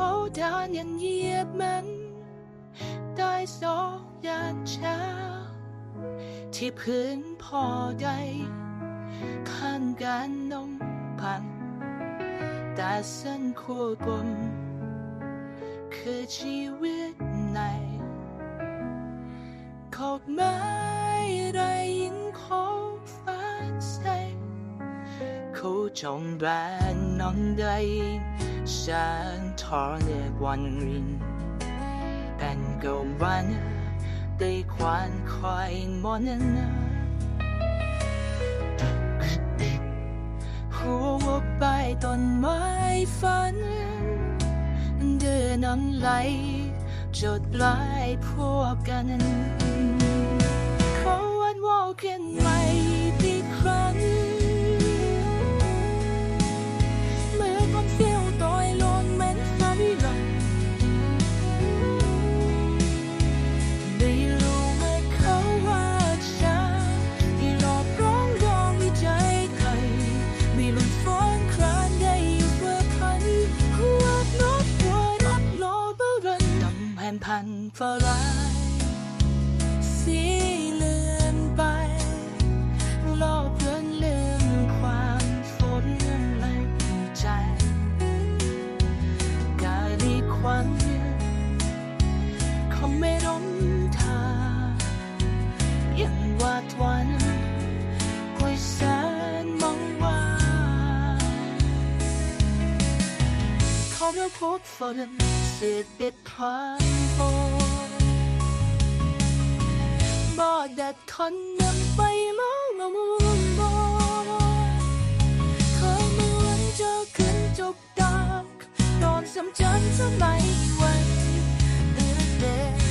เขาดานยันเหยียบมันได้สองยานเช้า ที่พื้นพอได้ข้างกันนมพันแต่เส้นขั้วกลมคือชีวิตในขอบไม้ได้ยินของฟ้าใสเขาจงแบนน้องได้ ฉันทอในวันรินเป็นกวันได้ควันคอยมอนันหัวไปต้นไม้ฝัน เดินน้ำไหลจดลายพวกกันเขาวันวอลกันใหม่อีกครั้ง ฟ้าร้ายสีเลือนไป โลกเรื่องลืมความฝนและใจ กาลีควันเขาไม่ร่มทายังวาดวันคุยแสนมองว่าเขาเรียกพบฝนเสียดเด็ดพาน 건너 넌 삼천 수 많이 왔는데